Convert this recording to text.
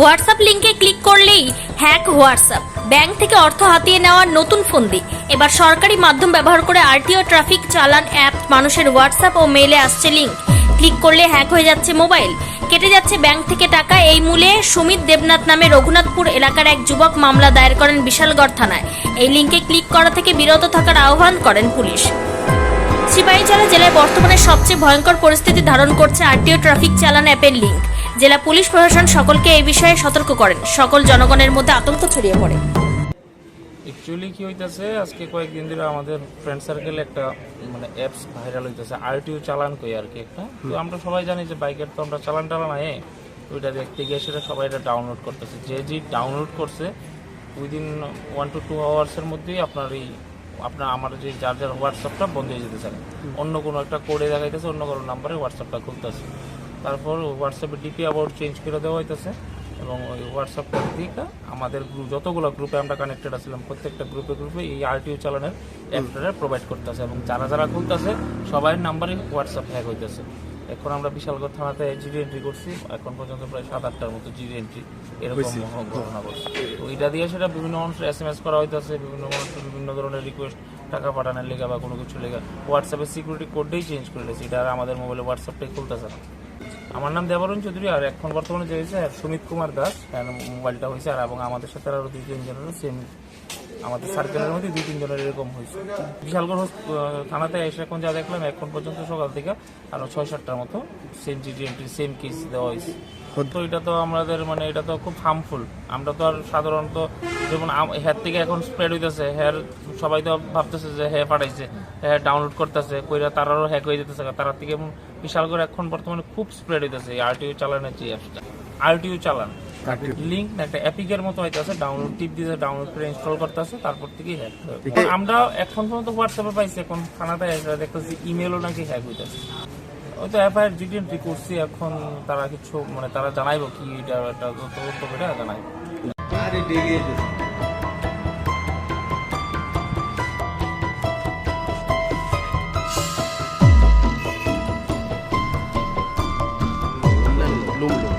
WhatsApp লিংকে click করলেই hack WhatsApp. Bank থেকে অর্থ হাতিয়ে নেওয়ার নতুন ফন্দি এবার সরকারি মাধ্যম ব্যবহার করে আরটিও ট্রাফিক চালান অ্যাপ মানুষের হোয়াটসঅ্যাপ ও মেইলে আসছে লিংক। ক্লিক করলে হ্যাক হয়ে যাচ্ছে মোবাইল। কেটে যাচ্ছে ব্যাংক থেকে টাকা। এই মূলে সুমিত দেবনাথ নামে রঘুনাথপুর এলাকার এক যুবক মামলা দায়ের করেন বিশালগড় থানায়। এই লিংকে ক্লিক করা থেকে বিরত থাকার আহ্বান করেন পুলিশ। সিপাহীজলা জেলায় বর্তমানে সবচেয়ে ভয়ঙ্কর পরিস্থিতি ধারণ করছে আরটিও ট্রাফিক চালান অ্যাপের লিঙ্ক জেলা পুলিশ প্রশাসন সকলকে এই বিষয়ে সতর্ক করেন। সকল জনগণের মধ্যে আতঙ্ক ছড়িয়ে পড়ে। অ্যাকচুয়ালি কি হইতাছে আজকে কয়েকদিন ধরে আমাদের ফ্রেন্ড সার্কেলে একটা মানে অ্যাপস ভাইরাল হইতাছে আরটিও চালান কই আর কি একটা। তো আমরা সবাই জানি যে বাইকের তো আমরা চালান টালান আয়ে ওইটা দেখতে গিয়ে সেটা সবাই এটা ডাউনলোড করতেছে। যে যে ডাউনলোড করছে উইদিন ওয়ান টু টু আওয়ার্সের মধ্যেই আপনার এই আপনার আমার যে যার যার হোয়াটসঅ্যাপটা বন্ধ হয়ে যেতে চায় অন্য কোনো একটা কোডে দেখাইতেছে অন্য কোনো নাম্বারে হোয়াটসঅ্যাপটা খুলতেছে। তারপর হোয়াটসঅ্যাপে ডিপি আবার চেঞ্জ করে দেওয়া হইতেছে এবং ওই হোয়াটসঅ্যাপটা দিকে আমাদের গ্রুপ যতগুলো গ্রুপে আমরা কানেক্টেড আছিলাম প্রত্যেকটা গ্রুপে গ্রুপে এই আরটিও চালানের অ্যাপটা প্রোভাইড করতেছে এবং যারা যারা খুলতেছে সবার নাম্বারে হোয়াটসঅ্যাপ হ্যাক হইতেছে। এখন আমরা বিশালগড় থানাতে জিডি এন্ট্রি করছি এখন পর্যন্ত প্রায় সাত আটটার মতো জিডি এন্ট্রি এরকম ঘটনা ঘটছে। তো এটা দিয়ে সেটা বিভিন্ন মানুষের এস এম এস করা হইতেছে বিভিন্ন মানুষের বিভিন্ন ধরনের রিকোয়েস্ট টাকা পাঠানোর লেখা বা কোনো কিছু লেখা হোয়াটসঅ্যাপের সিকিউরিটি কোডটাই চেঞ্জ করে দিয়েছে। এটা আর আমাদের মোবাইলে হোয়াটসঅ্যাপটাই খুলতেছে না। আমার নাম দেবরণ চৌধুরী আর এখন বর্তমানে যে হয়েছে সুমিত কুমার দাস। মোবাইলটা হয়েছে আর এবং আমাদের সাথে আরও দুই তিনজনেরও সেম আমাদের সার্কেলের মধ্যে দুই তিনজনের এরকম হয়েছে। বিশালগড় থানাতে এসে এখন যা দেখলাম এখন পর্যন্ত সকাল থেকে আরও ছয় সাতটার মতো same GD entry same case দেওয়া হয়েছে। তো এটা তো আমাদের মানে এটা তো খুব হার্মফুল আমরা তো আর সাধারণত যেমন হেয়ার থেকে এখন স্প্রেড হইতেছে হেয়ার সবাই তো ভাবতেছে যে হ্যাঁ পাঠাইছে হ্যাঁ ডাউনলোড করতেছে কইরা তারারও হ্যাক হয়ে যেতেছে। তারা থেকে বিশাল করে এখন বর্তমানে খুব স্প্রেড হইতেছে আরটিও চালানের যে অ্যাপসটা আরটিও চালান। লিঙ্ক একটা অ্যাপিকের মতো হইতাছে ডাউনলোড টিপ দিয়ে ডাউনলোড করে ইনস্টল করতেছে তারপর থেকেই হ্যাক আমরা এখন পর্যন্ত হোয়াটসঅ্যাপে পাইছি এখন থানাতে দেখতেছি ইমেলও নাকি হ্যাক হইতেছে। ওই তো এফআইআর জিডিএন্ট্রি করছি এখন তারা কিছু মানে তারা জানাইব কি এটা একটা তদন্ত করে জানাইব। Lumlo.